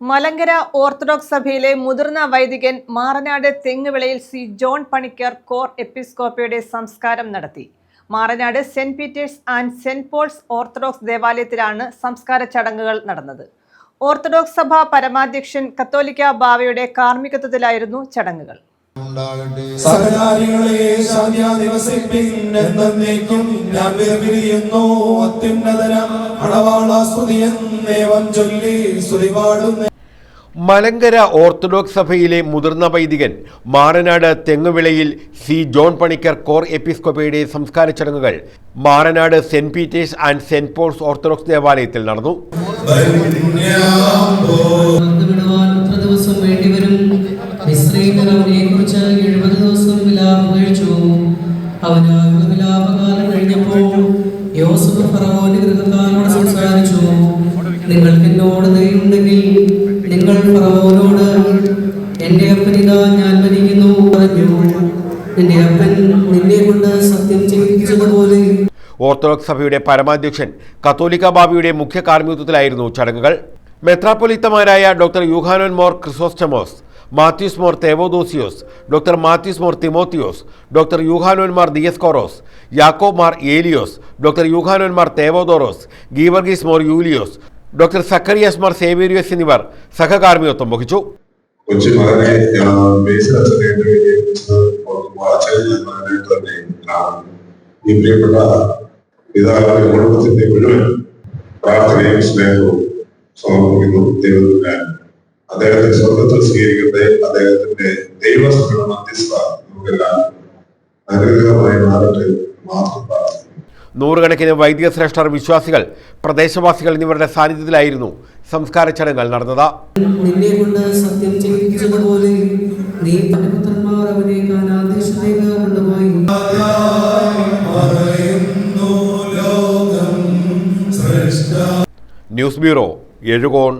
Malankara orthodox സഭയിലെ മുതിർന്ന വൈദികൻ മാറനാട് തെങ്ങുവിളയിൽ സി ജോൺ പണിക്കർ കോർ എപ്പിസ്കോപ്പയുടെ സംസ്കാരം നടത്തി. Maranad Saint Peter's and Saint Paul's Orthodox ദേവാലയത്തിലാണ് സംസ്കാര ചടങ്ങുകൾ നടന്നത്. ഓർത്തഡോക്സ് സഭ പരമാധ്യക്ഷൻ കത്തോലിക്ക ബാവയുടെ കാർമ്മികത്വത്തിലായിരുന്നു ചടങ്ങുകൾ. ഞാൻ അത്യുന്നതനം അണവാള സ്തുതിയെന്നേവം ചൊല്ലി മലങ്കര ഓർത്തഡോക്സ് സഭയിലെ മുതിർന്ന വൈദികൻ മാറനാട് തെങ്ങുവിളയിൽ സി ജോൺ പണിക്കർ കോർ എപ്പിസ്കോപ്പയുടെ സംസ്കാര ചടങ്ങുകൾ. Maranad Saint Peter's and Saint Paul's Orthodox ദേവാലയത്തിൽ നടന്നു. കഴിച്ചു അവന് വിലാപകാലം കഴിഞ്ഞപ്പോൾ യോസഫ് ഫറവോന്റെ ഗൃഹക്കാരോട് സംസാരിച്ചു. നിങ്ങൾക്ക് എന്നോട് ദയുണ്ടെങ്കിൽ നിങ്ങൾ ഫറവോനോട് എന്റെ അപ്പനിതാ ഞാൻ മരിക്കുന്നു പറഞ്ഞു. നിന്റെ അപ്പൻ നിന്നെ കൊണ്ട് സത്യം ചെയ്യിച്ചതുപോലെ ഓർത്തഡോക്സ് സഭയുടെ പരമാധ്യക്ഷൻ കത്തോലിക്ക ബാബിയുടെ മുഖ്യ കാർമ്മികത്വത്തിലായിരുന്നു ചടങ്ങുകൾ. മെത്രാപ്പൊലിത്തമാരായ doctor Yuhanon Mor Chrysostomos Mathews Mor Theodosios doctor Mathews Mor Timotheos doctor Yuhanon Mar Dioscoros Yakob Mar Elias doctor Yuhanon Mar Theodoros Geevarghese Mor Yulios doctor Zacharias Mar Severios എന്നിവർ സഹകാർമ്മികത്വം വഹിച്ചു കൊച്ചി മകനെ ബേസിൽ അച്ഛനായിട്ട് അച്ഛനെ ഞാൻ മകനായിട്ട് തന്നെ ഈ പ്രിയപ്പെട്ട പിതാവിന്റെ കുടുംബത്തിന്റെ മുഴുവൻ പ്രാർത്ഥനയും സ്നേഹവും സമർപ്പിക്കുന്നു ദൈവത്തിന് അദ്ദേഹത്തെ സ്വർഗത്തിൽ സ്വീകരിക്കട്ടെ അദ്ദേഹത്തിന്റെ ദൈവസ്ഥ മധ്യസ്ഥ നമുക്കെല്ലാം അനുഗ്രഹമായി മാറട്ടെ മാത്രം പ്രാർത്ഥിക്കുന്നു. നൂറുകണക്കിന് വൈദിക ശ്രേഷ്ഠർ വിശ്വാസികൾ പ്രദേശവാസികൾ എന്നിവരുടെ സാന്നിധ്യത്തിലായിരുന്നു സംസ്കാര ചടങ്ങുകൾ നടന്നത്. നിന്നെ കൊണ്ട് സത്യം ചെയ്യിച്ചതുപോലെ നീ പരപുത്രന്മാർ അവനെ കാനാദേശത്തേക്ക് കൊണ്ടുപോയി ലോകം ശ്രേഷ്ഠ. News bureau Ezhukone